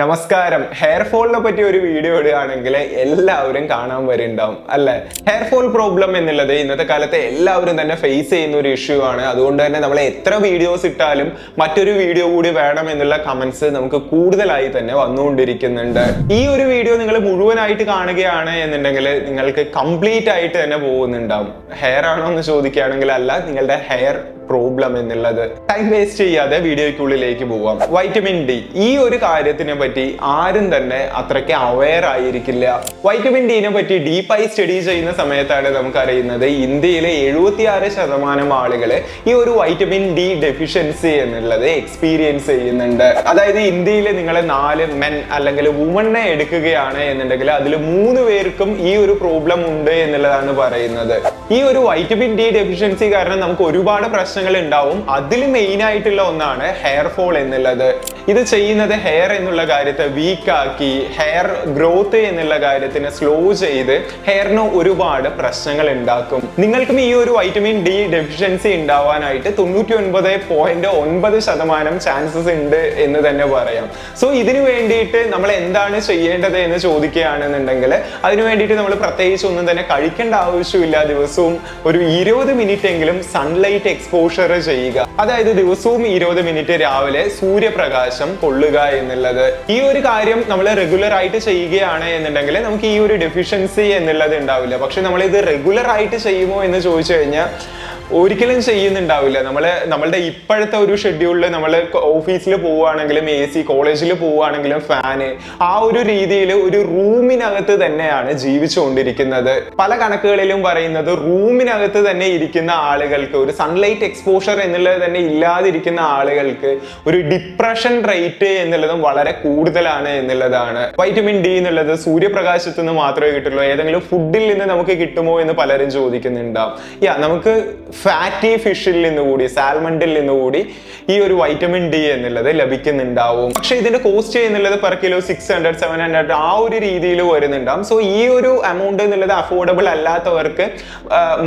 നമസ്കാരം. ഹെയർ ഫോളിനെ പറ്റി ഒരു വീഡിയോ ഇടുകയാണെങ്കിൽ എല്ലാവരും കാണാൻ വരുന്നുണ്ടാവും അല്ലെ? ഹെയർ ഫോൾ പ്രോബ്ലം എന്നുള്ളത് ഇന്നത്തെ കാലത്ത് എല്ലാവരും തന്നെ ഫേസ് ചെയ്യുന്ന ഒരു ഇഷ്യൂ ആണ്. അതുകൊണ്ട് തന്നെ നമ്മൾ എത്ര വീഡിയോസ് ഇട്ടാലും മറ്റൊരു വീഡിയോ കൂടി വേണം എന്നുള്ള കമന്റ്സ് നമുക്ക് കൂടുതലായി തന്നെ വന്നുകൊണ്ടിരിക്കുന്നുണ്ട്. ഈ ഒരു വീഡിയോ നിങ്ങൾ മുഴുവനായിട്ട് കാണുകയാണ് എന്നുണ്ടെങ്കിൽ നിങ്ങൾക്ക് കംപ്ലീറ്റ് ആയിട്ട് തന്നെ പോകുന്നുണ്ടാവും. ഹെയർ ആണോ എന്ന് ചോദിക്കുകയാണെങ്കിൽ അല്ല നിങ്ങളുടെ ഹെയർ പ്രോബ്ലം എന്നുള്ളത് ടൈം വേസ്റ്റ് ചെയ്യാതെ വീഡിയോയ്ക്കുള്ളിലേക്ക് പോവാം. വൈറ്റമിൻ ഡി ഈ ഒരു കാര്യത്തിനെ പറ്റി ആരും തന്നെ അത്രയ്ക്ക് അവയർ ആയിരിക്കില്ല. വൈറ്റമിൻ ഡിനെ പറ്റി ഡീപ്പായി സ്റ്റഡി ചെയ്യുന്ന സമയത്താണ് നമുക്കറിയുന്നത് ഇന്ത്യയിലെ എഴുപത്തിയാറ് ശതമാനം ആളുകൾ ഈ ഒരു വൈറ്റമിൻ ഡി ഡെഫിഷ്യൻസി എന്നുള്ളത് എക്സ്പീരിയൻസ് ചെയ്യുന്നുണ്ട്. അതായത് ഇന്ത്യയിൽ നിങ്ങൾ നാല് മെൻ അല്ലെങ്കിൽ വുമണിനെ എടുക്കുകയാണ് എന്നുണ്ടെങ്കിൽ അതിൽ മൂന്ന് പേർക്കും ഈ ഒരു പ്രോബ്ലം ഉണ്ട് എന്നുള്ളതാണ് പറയുന്നത്. ഈ ഒരു വൈറ്റമിൻ ഡി ഡെഫിഷ്യൻസി കാരണം നമുക്ക് ഒരുപാട് പ്രശ്നങ്ങൾ ഉണ്ടാവും അതിൽ മെയിൻ ആയിട്ടുള്ള ഒന്നാണ് ഹെയർ ഫോൾ എന്നുള്ളത്. ഇത് ചെയ്യുന്നത് ഹെയർ എന്നുള്ള കാര്യത്തെ വീക്കാക്കി ഹെയർ ഗ്രോത്ത് എന്നുള്ള കാര്യത്തിനെ സ്ലോ ചെയ്ത് ഹെയറിന് ഒരുപാട് പ്രശ്നങ്ങൾ ഉണ്ടാക്കും. നിങ്ങൾക്കും ഈ ഒരു വൈറ്റമിൻ ഡി ഡെഫിഷ്യൻസി ഉണ്ടാവാനായിട്ട് തൊണ്ണൂറ്റി ഒൻപത് പോയിന്റ് ഒൻപത് ശതമാനം ചാൻസസ് ഉണ്ട് എന്ന് തന്നെ പറയാം. സോ ഇതിനു വേണ്ടിയിട്ട് നമ്മൾ എന്താണ് ചെയ്യേണ്ടത് എന്ന് ചോദിക്കുകയാണെന്നുണ്ടെങ്കിൽ അതിനു വേണ്ടിയിട്ട് നമ്മൾ പ്രത്യേകിച്ച് ഒന്നും തന്നെ കഴിക്കേണ്ട ആവശ്യമില്ല ദിവസവും ഒരു ഇരുപത് മിനിറ്റ് എങ്കിലും സൺലൈറ്റ് എക്സ്പോഷർ ചെയ്യുക. അതായത് ദിവസവും ഇരുപത് മിനിറ്റ് രാവിലെ സൂര്യപ്രകാശം കൊള്ളുക എന്നുള്ളത്. ഈ ഒരു കാര്യം നമ്മൾ റെഗുലർ ആയിട്ട് ചെയ്യുകയാണ് എന്നുണ്ടെങ്കിൽ നമുക്ക് ഈ ഒരു ഡെഫിഷ്യൻസി എന്നുള്ളത് ഉണ്ടാവില്ല. പക്ഷെ നമ്മൾ ഇത് റെഗുലർ ആയിട്ട് ചെയ്യുമോ എന്ന് ചോദിച്ചു കഴിഞ്ഞാൽ ഒരിക്കലും ചെയ്യുന്നുണ്ടാവില്ല. നമ്മൾ നമ്മളുടെ ഇപ്പോഴത്തെ ഒരു ഷെഡ്യൂളിൽ നമ്മൾ ഓഫീസിൽ പോവുകയാണെങ്കിലും എ സി കോളേജിൽ പോവുകയാണെങ്കിലും ഫാന് ആ ഒരു രീതിയിൽ ഒരു റൂമിനകത്ത് തന്നെയാണ് ജീവിച്ചുകൊണ്ടിരിക്കുന്നത്. പല കണക്കുകളിലും പറയുന്നത് റൂമിനകത്ത് തന്നെ ഇരിക്കുന്ന ആളുകൾക്ക് ഒരു സൺലൈറ്റ് എക്സ്പോഷർ എന്നുള്ളത് തന്നെ ഇല്ലാതിരിക്കുന്ന ആളുകൾക്ക് ഒരു ഡിപ്രഷൻ റേറ്റ് എന്നുള്ളതും വളരെ കൂടുതലാണ് എന്നുള്ളതാണ്. വൈറ്റമിൻ ഡി എന്നുള്ളത് സൂര്യപ്രകാശത്ത് നിന്ന് മാത്രമേ കിട്ടുള്ളൂ. ഏതെങ്കിലും ഫുഡിൽ നിന്ന് നമുക്ക് കിട്ടുമോ എന്ന് പലരും ചോദിക്കുന്നുണ്ടാവും. യാ നമുക്ക് ഫാറ്റി ഫിഷിൽ നിന്ന് കൂടി സാൽമണ്ടിൽ നിന്ന് കൂടി ഈ ഒരു വൈറ്റമിൻ ഡി എന്നുള്ളത് ലഭിക്കുന്നുണ്ടാവും. പക്ഷെ ഇതിന്റെ കോസ്റ്റ് എന്നുള്ളത് per kilo six hundred seven hundred ആ ഒരു രീതിയിൽ വരുന്നുണ്ടാവും. സോ ഈ ഒരു എമൗണ്ട് എന്നുള്ളത് അഫോർഡബിൾ അല്ലാത്തവർക്ക്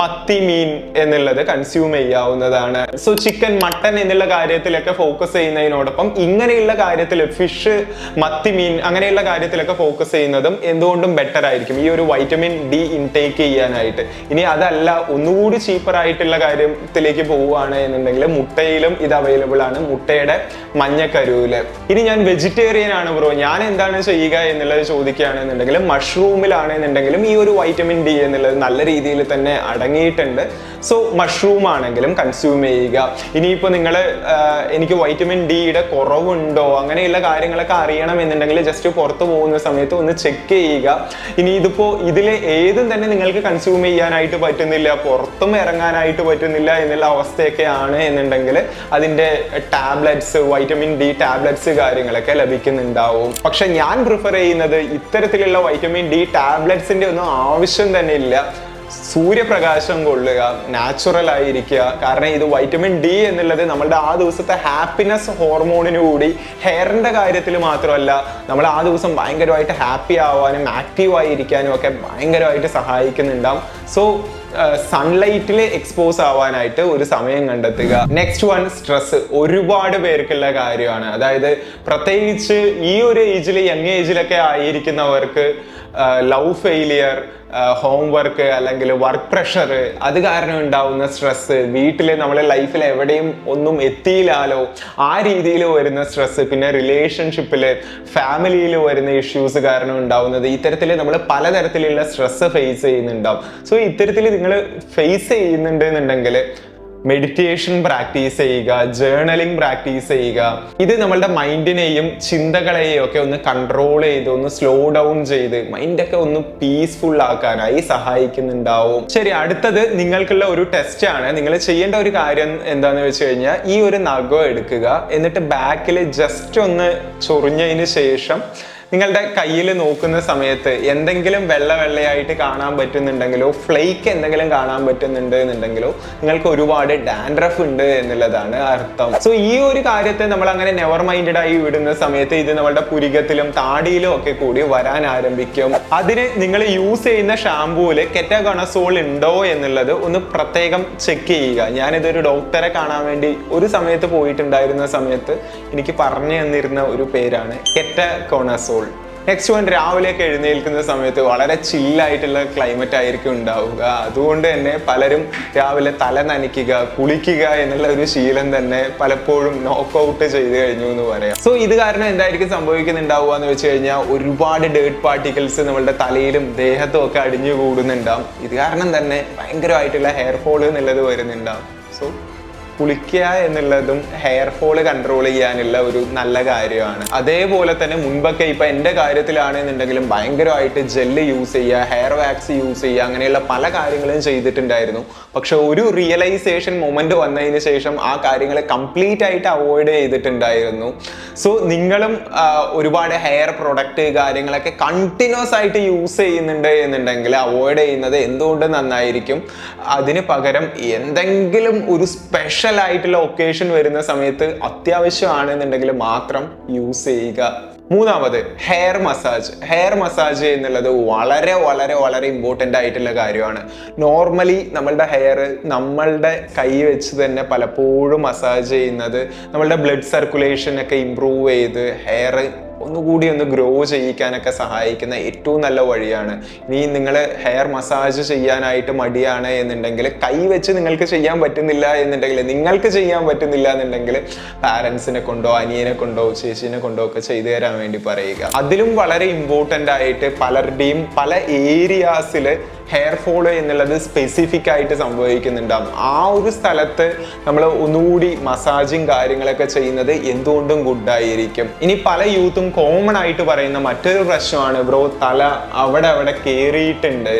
മത്തി മീൻ എന്നുള്ളത് കൺസ്യൂം ചെയ്യാവുന്നതാണ്. സോ ചിക്കൻ മട്ടൻ എന്നുള്ള കാര്യത്തിലൊക്കെ ഫോക്കസ് ചെയ്യുന്നതിനോടൊപ്പം ഇങ്ങനെയുള്ള കാര്യത്തിൽ ഫിഷ് മത്തി മീൻ അങ്ങനെയുള്ള കാര്യത്തിലൊക്കെ ഫോക്കസ് ചെയ്യുന്നതും എന്തുകൊണ്ടും ബെറ്റർ ആയിരിക്കും. ഈ ഒരു വൈറ്റമിൻ ഡി ഇൻടേക്ക് ചെയ്യാനായിട്ട്. ഇനി അതല്ല ഒന്നുകൂടി ചീപ്പർ ആയിട്ടുള്ള കാര്യത്തിലേക്ക് പോവുകയാണ് എന്നുണ്ടെങ്കിൽ മുട്ടയിലും ഇത് അവൈലബിൾ ആണ്. മുട്ടയുടെ മഞ്ഞക്കരുവിൽ. ഇനി ഞാൻ വെജിറ്റേറിയൻ ആണ് ബ്രോ ഞാൻ എന്താണ് ചെയ്യുക എന്നുള്ളത് ചോദിക്കുകയാണെന്നുണ്ടെങ്കിൽ മഷ്റൂമിലാണ് എന്നുണ്ടെങ്കിലും ഈ ഒരു വൈറ്റമിൻ ഡി എന്നുള്ളത് നല്ല രീതിയിൽ തന്നെ അടങ്ങിയിട്ടുണ്ട്. സോ മഷ്റൂം ആണെങ്കിലും കൺസ്യൂം ചെയ്യുക. ഇനിയിപ്പോൾ നിങ്ങൾ എനിക്ക് വൈറ്റമിൻ ഡിയുടെ കുറവുണ്ടോ? അങ്ങനെയുള്ള കാര്യങ്ങളൊക്കെ അറിയണം എന്നുണ്ടെങ്കിൽ ജസ്റ്റ് പുറത്ത് പോകുന്ന സമയത്ത് ഒന്ന് ചെക്ക് ചെയ്യുക. ഇനി ഇതിപ്പോൾ ഇതിലെ ഏതും തന്നെ നിങ്ങൾക്ക് കൺസ്യൂം ചെയ്യാനായിട്ട് പറ്റുന്നില്ല. പുറത്തും ഇറങ്ങാനായിട്ട് പറ്റുന്നില്ല എന്നുള്ള അവസ്ഥയൊക്കെയാണ് എന്നുണ്ടെങ്കിൽ അതിന്റെ ടാബ്ലറ്റ്സ് വൈറ്റമിൻ ഡി ടാബ്ലറ്റ്സ് കാര്യങ്ങളൊക്കെ ലഭിക്കുന്നുണ്ടാവും. പക്ഷെ ഞാൻ പ്രിഫർ ചെയ്യുന്നത് ഇത്തരത്തിലുള്ള വൈറ്റമിൻ ഡി ടാബ്ലറ്റ്സിന്റെ ഒന്നും ആവശ്യം തന്നെ ഇല്ല. സൂര്യപ്രകാശം കൊള്ളുക നാച്ചുറൽ ആയിരിക്കുക. കാരണം ഇത് വൈറ്റമിൻ ഡി എന്നുള്ളത് നമ്മളുടെ ആ ദിവസത്തെ ഹാപ്പിനെസ് ഹോർമോണിന് കൂടി ഹെയറിന്റെ കാര്യത്തിൽ മാത്രമല്ല നമ്മൾ ആ ദിവസം ഭയങ്കരമായിട്ട് ഹാപ്പി ആവാനും ആക്റ്റീവ് ആയിരിക്കാനും ഒക്കെ ഭയങ്കരമായിട്ട് സഹായിക്കുന്നുണ്ടാവും. സോ സൺലൈറ്റിൽ എക്സ്പോസ് ആവാനായിട്ട് ഒരു സമയം കണ്ടെത്തുക. നെക്സ്റ്റ് വൺ സ്ട്രെസ് ഒരുപാട് പേർക്കുള്ള കാര്യമാണ്. അതായത് പ്രത്യേകിച്ച് ഈ ഒരു ഏജിൽ യങ് ഏജിലൊക്കെ ആയിരിക്കുന്നവർക്ക് ലവ് ഫെയിലിയർ ഹോം വർക്ക് അല്ലെങ്കിൽ വർക്ക് പ്രഷർ അത് കാരണം ഉണ്ടാവുന്ന സ്ട്രെസ്സ് വീട്ടിൽ നമ്മളെ ലൈഫിൽ എവിടെയും ഒന്നും എത്തിയില്ലാലോ ആ രീതിയിൽ വരുന്ന സ്ട്രെസ്സ് പിന്നെ റിലേഷൻഷിപ്പിൽ ഫാമിലിയിൽ വരുന്ന ഇഷ്യൂസ് കാരണം ഉണ്ടാവുന്നത്. ഇത്തരത്തിൽ നമ്മൾ പലതരത്തിലുള്ള സ്ട്രെസ്സ് ഫേസ് ചെയ്യുന്നുണ്ടാവും. സോ ഇത്തരത്തിൽ നിങ്ങൾ ഫേസ് ചെയ്യുന്നുണ്ട് എന്നുണ്ടെങ്കിൽ മെഡിറ്റേഷൻ പ്രാക്ടീസ് ചെയ്യുക ജേർണലിംഗ് പ്രാക്ടീസ് ചെയ്യുക. ഇത് നമ്മളുടെ മൈൻഡിനെയും ചിന്തകളെയും ഒക്കെ ഒന്ന് കൺട്രോൾ ചെയ്ത് ഒന്ന് സ്ലോ ഡൗൺ ചെയ്ത് മൈൻഡൊക്കെ ഒന്ന് പീസ്ഫുൾ ആക്കാനായി സഹായിക്കുന്നുണ്ടാവും. ശരി അടുത്തത് നിങ്ങൾക്കുള്ള ഒരു ടെസ്റ്റ് ആണ്. നിങ്ങൾ ചെയ്യേണ്ട ഒരു കാര്യം എന്താന്ന് വെച്ച് കഴിഞ്ഞാൽ ഈ ഒരു നഖം എടുക്കുക. എന്നിട്ട് ബാക്കിൽ ജസ്റ്റ് ഒന്ന് ചൊറിഞ്ഞതിന് ശേഷം നിങ്ങളുടെ കയ്യിൽ നോക്കുന്ന സമയത്ത് എന്തെങ്കിലും വെള്ള വെള്ളയായിട്ട് കാണാൻ പറ്റുന്നുണ്ടെങ്കിലോ ഫ്ലേക്ക് എന്തെങ്കിലും കാണാൻ പറ്റുന്നുണ്ട് എന്നുണ്ടെങ്കിലോ നിങ്ങൾക്ക് ഒരുപാട് ഡാൻഡ്രഫ് ഉണ്ട് എന്നുള്ളതാണ് അർത്ഥം. സോ ഈ ഒരു കാര്യത്തെ നമ്മൾ അങ്ങനെ നെവർ മൈൻഡഡ് ആയി വിടുന്ന സമയത്ത് ഇത് നമ്മളുടെ പുരികത്തിലും താടിയിലും ഒക്കെ കൂടി വരാൻ ആരംഭിക്കും. അതിന് നിങ്ങൾ യൂസ് ചെയ്യുന്ന ഷാമ്പൂവിൽ കെറ്റഗണസോൾ ഉണ്ടോ എന്നുള്ളത് ഒന്ന് പ്രത്യേകം ചെക്ക് ചെയ്യുക. ഞാനിതൊരു ഡോക്ടറെ കാണാൻ വേണ്ടി ഒരു സമയത്ത് പോയിട്ടുണ്ടായിരുന്ന സമയത്ത് എനിക്ക് പറഞ്ഞു തന്നിരുന്ന ഒരു പേരാണ് കെറ്റഗോണസോൾ നെക്സ്റ്റ് വൺ രാവിലെയൊക്കെ എഴുന്നേൽക്കുന്ന സമയത്ത് വളരെ ചില്ലായിട്ടുള്ള ക്ലൈമറ്റ് ആയിരിക്കും ഉണ്ടാവുക. അതുകൊണ്ട് തന്നെ പലരും രാവിലെ തല നനയ്ക്കുക കുളിക്കുക എന്നുള്ള ഒരു ശീലം തന്നെ പലപ്പോഴും നോക്ക് ഔട്ട് ചെയ്ത് കഴിഞ്ഞു എന്ന് പറയാം. സോ ഇത് കാരണം എന്തായിരിക്കും സംഭവിക്കുന്നുണ്ടാവുക എന്ന് വെച്ച് കഴിഞ്ഞാൽ ഒരുപാട് ഡേർട്ട് പാർട്ടിക്കിൾസ് നമ്മളുടെ തലയിലും ദേഹത്തും ഒക്കെ അടിഞ്ഞു കൂടുന്നുണ്ടാവും. ഇത് കാരണം തന്നെ ഭയങ്കരമായിട്ടുള്ള ഹെയർ ഫോൾ എന്നുള്ളത് വരുന്നുണ്ടാവും. സോ കുളിക്കുക എന്നുള്ളതും ഹെയർ ഫോൾ കൺട്രോൾ ചെയ്യാനുള്ള ഒരു നല്ല കാര്യമാണ്. അതേപോലെ തന്നെ മുൻപൊക്കെ ഇപ്പൊ എന്റെ കാര്യത്തിലാണെന്നുണ്ടെങ്കിലും ഭയങ്കരമായിട്ട് ജെല്ല് യൂസ് ചെയ്യുക ഹെയർ വാക്സ് യൂസ് ചെയ്യുക അങ്ങനെയുള്ള പല കാര്യങ്ങളും ചെയ്തിട്ടുണ്ടായിരുന്നു. പക്ഷെ ഒരു റിയലൈസേഷൻ മൊമെന്റ് വന്നതിന് ശേഷം ആ കാര്യങ്ങൾ കംപ്ലീറ്റ് ആയിട്ട് അവോയ്ഡ് ചെയ്തിട്ടുണ്ടായിരുന്നു. സോ നിങ്ങളും ഒരുപാട് ഹെയർ പ്രൊഡക്റ്റ് കാര്യങ്ങളൊക്കെ കണ്ടിന്യൂസ് ആയിട്ട് യൂസ് ചെയ്യുന്നുണ്ട് എന്നുണ്ടെങ്കിൽ അവോയ്ഡ് ചെയ്യുന്നത് എന്തുകൊണ്ട് നന്നായിരിക്കും? അതിന് പകരം എന്തെങ്കിലും ഒരു സ്പെഷ്യൽ ആയിട്ടുള്ള ഒക്കേഷൻ വരുന്ന സമയത്ത് അത്യാവശ്യമാണെന്നുണ്ടെങ്കിൽ മാത്രം യൂസ് ചെയ്യുക. മൂന്നാമത് ഹെയർ മസാജ് ഹെയർ മസാജ് എന്നുള്ളത് വളരെ വളരെ വളരെ ഇമ്പോർട്ടന്റ് ആയിട്ടുള്ള കാര്യമാണ്. നോർമലി നമ്മളുടെ ഹെയർ നമ്മളുടെ കൈ വെച്ച് തന്നെ പലപ്പോഴും മസാജ് ചെയ്യുന്നത് നമ്മളുടെ ബ്ലഡ് സർക്കുലേഷൻ ഒക്കെ ഇമ്പ്രൂവ് ചെയ്ത് ഹെയർ ഒന്നുകൂടി ഒന്ന് ഗ്രോ ചെയ്യിക്കാനൊക്കെ സഹായിക്കുന്ന ഏറ്റവും നല്ല വഴിയാണ്. ഇനി നിങ്ങൾ ഹെയർ മസാജ് ചെയ്യാനായിട്ട് മടിയാണ് എന്നുണ്ടെങ്കിൽ കൈ വെച്ച് നിങ്ങൾക്ക് ചെയ്യാൻ പറ്റുന്നില്ല എന്നുണ്ടെങ്കിൽ നിങ്ങൾക്ക് ചെയ്യാൻ പറ്റുന്നില്ല എന്നുണ്ടെങ്കിൽ പാരൻസിനെ കൊണ്ടോ അനിയനെ കൊണ്ടോ ചേച്ചീനെ കൊണ്ടോ ഒക്കെ ചെയ്തു തരാൻ വേണ്ടി പറയുക. അതിലും വളരെ ഇമ്പോർട്ടന്റ് ആയിട്ട് പലരുടെയും പല ഏരിയാസിൽ ഹെയർ ഫോൾ എന്നുള്ളത് സ്പെസിഫിക് ആയിട്ട് സംഭവിക്കുന്നുണ്ടാവും. ആ ഒരു സ്ഥലത്ത് നമ്മൾ ഒന്നുകൂടി മസാജിങ് കാര്യങ്ങളൊക്കെ ചെയ്യുന്നത് എന്തുകൊണ്ടും ഗുഡായിരിക്കും ഇനി പല യൂത്തും കോമൺ ആയിട്ട് പറയുന്ന മറ്റൊരു പ്രശ്നമാണ് ബ്രോ തല അവിടെ അവിടെ കയറിയിട്ടുണ്ട്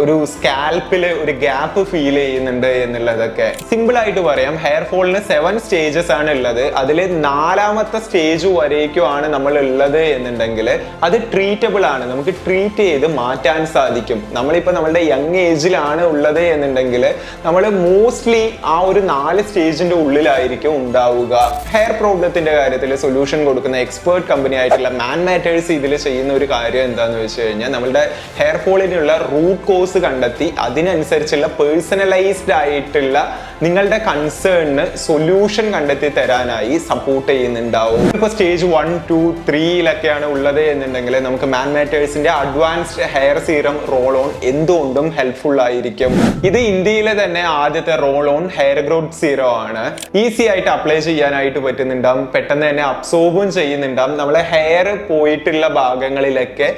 ഒരു സ്കാൽപ്പിൽ ഒരു ഗ്യാപ്പ് ഫീൽ ചെയ്യുന്നുണ്ട് എന്നുള്ളതൊക്കെ സിമ്പിൾ ആയിട്ട് പറയാം. ഹെയർ ഫോളിന് സെവൻ സ്റ്റേജസ് ആണ് ഉള്ളത്. അതിൽ നാലാമത്തെ സ്റ്റേജ് വരേക്കുമാണ് നമ്മൾ ഉള്ളത് എന്നുണ്ടെങ്കിൽ അത് ട്രീറ്റബിൾ ആണ്. നമുക്ക് ട്രീറ്റ് ചെയ്ത് മാറ്റാൻ സാധിക്കും. നമ്മളിപ്പോൾ നമ്മളുടെ യങ് ഏജിലാണ് ഉള്ളത് എന്നുണ്ടെങ്കിൽ നമ്മൾ മോസ്റ്റ്ലി ആ ഒരു നാല് സ്റ്റേജിന്റെ ഉള്ളിലായിരിക്കും ഉണ്ടാവുക. ഹെയർ പ്രോബ്ലത്തിന്റെ കാര്യത്തിൽ സൊല്യൂഷൻ കൊടുക്കുന്ന എക്സ്പേർട്ട് കമ്പനി ആയിട്ടുള്ള മാൻ മാറ്റേഴ്സ് ഇതിൽ ചെയ്യുന്ന ഒരു കാര്യം എന്താണെന്ന് വെച്ച് കഴിഞ്ഞാൽ നമ്മളുടെ ഹെയർ ഫോളിനുള്ള റൂട്ട് കോസ് കണ്ടെത്തി അതിനനുസരിച്ചുള്ള പേഴ്സണലൈസ്ഡ് ആയിട്ടുള്ള നിങ്ങളുടെ കൺസേണിന് സൊല്യൂഷൻ കണ്ടെത്തി തരാനായി സപ്പോർട്ട് ചെയ്യുന്നുണ്ടാവും. ഇപ്പോൾ സ്റ്റേജ് വൺ ടു ത്രീയിലൊക്കെയാണ് ഉള്ളത് എന്നുണ്ടെങ്കിൽ നമുക്ക് man മാറ്റേഴ്സിന്റെ advanced hair serum roll on എന്തുകൊണ്ടും ഹെൽപ്ഫുൾ ആയിരിക്കും. ഇത് ഇന്ത്യയിലെ തന്നെ ആദ്യത്തെ roll on hair growth serum ആണ്. ഈസി ആയിട്ട് അപ്ലൈ ചെയ്യാനായിട്ട് പറ്റുന്നുണ്ടാവും. പെട്ടെന്ന് തന്നെ അബ്സോർബും ചെയ്യുന്നുണ്ടാവും. നമ്മളെ ഹെയർ പോയിട്ടുള്ള ഭാഗങ്ങളിലൊക്കെ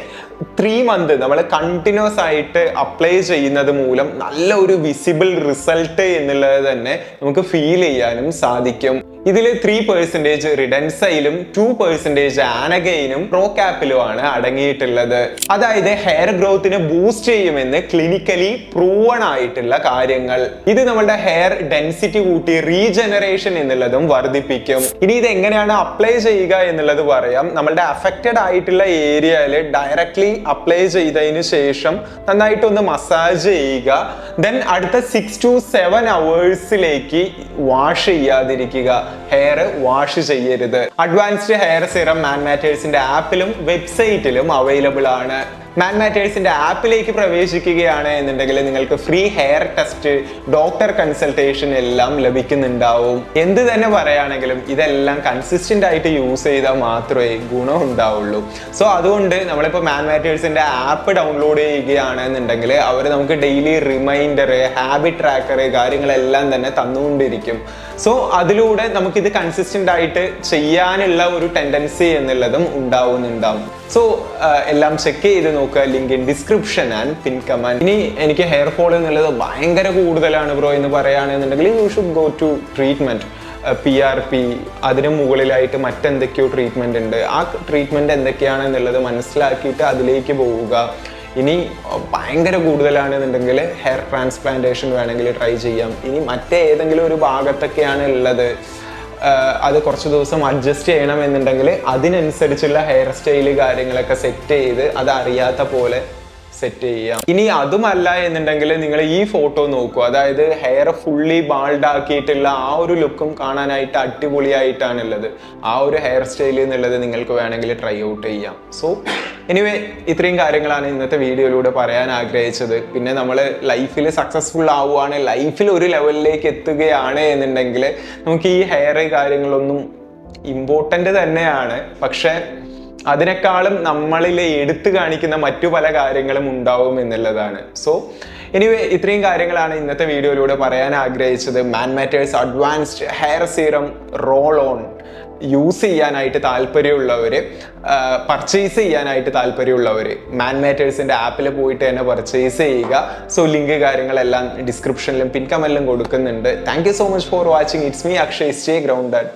ത്രീ മന്ത് നമ്മൾ കണ്ടിന്യൂസ് ആയിട്ട് അപ്ലൈ ചെയ്യുന്നത് മൂലം നല്ല ഒരു വിസിബിൾ റിസൾട്ട് എന്നുള്ളത് തന്നെ നമുക്ക് ഫീൽ ചെയ്യാനും സാധിക്കും. ഇതിൽ ത്രീ പെർസെന്റേജ് റിഡൻസയിലും ടു പ്രോ ആനഗയിനും ആണ് അടങ്ങിയിട്ടുള്ളത്. അതായത് ഹെയർ ഗ്രോത്തിനെ ബൂസ്റ്റ് ചെയ്യുമെന്ന് ക്ലിനിക്കലി പ്രൂവൺ ആയിട്ടുള്ള കാര്യങ്ങൾ. ഇത് നമ്മുടെ ഹെയർ ഡെൻസിറ്റി കൂട്ടി റീജനറേഷൻ എന്നുള്ളതും വർദ്ധിപ്പിക്കും. ഇനി ഇത് എങ്ങനെയാണ് അപ്ലൈ ചെയ്യുക എന്നുള്ളത് പറയാം. നമ്മളുടെ അഫക്റ്റഡ് ആയിട്ടുള്ള ഏരിയയിൽ ഡയറക്ട്ലി അപ്ലൈ ചെയ്തതിന് ശേഷം നന്നായിട്ടൊന്ന് മസാജ് ചെയ്യുക. ദെൻ അടുത്ത സിക്സ് ടു സെവൻ അവേഴ്സിലേക്ക് വാഷ് ചെയ്യാതിരിക്കുക. ഹെയർ വാഷ് ചെയ്യരുത്. അഡ്വാൻസ്ഡ് ഹെയർ സിറം മാൻ മാറ്റേഴ്സിന്റെ ആപ്പിലും വെബ്സൈറ്റിലും അവൈലബിൾ ആണ്. മാൻ മാറ്റേഴ്സിന്റെ ആപ്പിലേക്ക് പ്രവേശിക്കുകയാണ് എന്നുണ്ടെങ്കിൽ നിങ്ങൾക്ക് free hair test doctor consultation എല്ലാം ലഭിക്കുന്നുണ്ടാവും. എന്ത് തന്നെ പറയുകയാണെങ്കിലും ഇതെല്ലാം കൺസിസ്റ്റന്റ് ആയിട്ട് യൂസ് ചെയ്താൽ മാത്രമേ ഗുണം ഉണ്ടാവുള്ളൂ. സോ അതുകൊണ്ട് നമ്മളിപ്പോൾ മാൻ മാറ്റേഴ്സിന്റെ ആപ്പ് ഡൗൺലോഡ് ചെയ്യുകയാണെന്നുണ്ടെങ്കിൽ അവർ നമുക്ക് ഡെയിലി റിമൈൻഡർ ഹാബിറ്റ് ട്രാക്കർ കാര്യങ്ങളെല്ലാം തന്നെ തന്നുകൊണ്ടിരിക്കും. സോ അതിലൂടെ നമുക്കിത് കൺസിസ്റ്റന്റ് ആയിട്ട് ചെയ്യാനുള്ള ഒരു ടെൻഡൻസി എന്നുള്ളതും ഉണ്ടാവുന്നുണ്ടാവും. സോ എല്ലാം ചെക്ക് ചെയ്ത് നോക്കുക link in description and pin comment ഇനി എനിക്ക് ഹെയർ ഫോൾ എന്നുള്ളത് ഭയങ്കര കൂടുതലാണ് ബ്രോ എന്ന് പറയുകയാണെന്നുണ്ടെങ്കിൽ you should go to treatment P R P അതിന് മുകളിലായിട്ട് മറ്റെന്തൊക്കെയോ ട്രീറ്റ്മെന്റ് ഉണ്ട്. ആ ട്രീറ്റ്മെന്റ് എന്തൊക്കെയാണെന്നുള്ളത് മനസ്സിലാക്കിയിട്ട് അതിലേക്ക് പോവുക. ഇനി ഭയങ്കര കൂടുതലാണെന്നുണ്ടെങ്കിൽ ഹെയർ ട്രാൻസ്പ്ലാന്റേഷൻ വേണമെങ്കിൽ ട്രൈ ചെയ്യാം. ഇനി മറ്റേതെങ്കിലും ഒരു ഭാഗത്തൊക്കെയാണ് ഉള്ളത് അത് കുറച്ച് ദിവസം അഡ്ജസ്റ്റ് ചെയ്യണമെന്നുണ്ടെങ്കിൽ അതിനനുസരിച്ചുള്ള ഹെയർ സ്റ്റൈൽ കാര്യങ്ങളൊക്കെ സെറ്റ് ചെയ്ത് അത് അറിയാത്ത പോലെ സെറ്റ് ചെയ്യാം. ഇനി അതുമല്ല എന്നുണ്ടെങ്കിൽ നിങ്ങൾ ഈ ഫോട്ടോ നോക്കൂ. അതായത് ഹെയർ ഫുള്ളി ബാൾഡ് ആക്കിയിട്ടുള്ള ആ ഒരു ലുക്കും കാണാനായിട്ട് അടിപൊളിയായിട്ടാണുള്ളത് ആ ഒരു ഹെയർ സ്റ്റൈൽ എന്നുള്ളത് നിങ്ങൾക്ക് വേണമെങ്കിൽ ട്രൈ ഔട്ട് ചെയ്യാം. സോ എനിവേ ഇത്രയും കാര്യങ്ങളാണ് ഇന്നത്തെ വീഡിയോയിലൂടെ പറയാൻ ആഗ്രഹിച്ചത്. പിന്നെ നമ്മൾ ലൈഫിൽ സക്സസ്ഫുൾ ആവുകയാണ് ലൈഫിൽ ഒരു ലെവലിലേക്ക് എത്തുകയാണ് എന്നുണ്ടെങ്കിൽ നമുക്ക് ഈ ഹെയർ കാര്യങ്ങളൊന്നും ഇമ്പോർട്ടന്റ് തന്നെയാണ്. പക്ഷേ അതിനേക്കാളും നമ്മളിൽ എടുത്തു കാണിക്കുന്ന മറ്റു പല കാര്യങ്ങളും ഉണ്ടാവും എന്നുള്ളതാണ്. സോ എനിവേ ഇത്രയും കാര്യങ്ങളാണ് ഇന്നത്തെ വീഡിയോയിലൂടെ പറയാൻ ആഗ്രഹിച്ചത്. Man matters advanced hair serum roll on use ചെയ്യാനായിട്ട് താല്പര്യമുള്ളവർ പർച്ചേസ് ചെയ്യാനായിട്ട് താല്പര്യമുള്ളവർ മാൻ മാറ്റേഴ്സിന്റെ ആപ്പിൽ പോയിട്ട് തന്നെ പർച്ചേസ് ചെയ്യുക. സോ ലിങ്ക് കാര്യങ്ങളെല്ലാം ഡിസ്ക്രിപ്ഷനിലും പിൻ കൊടുക്കുന്നുണ്ട്. Thank you so much for watching it's me Akshay stay grounded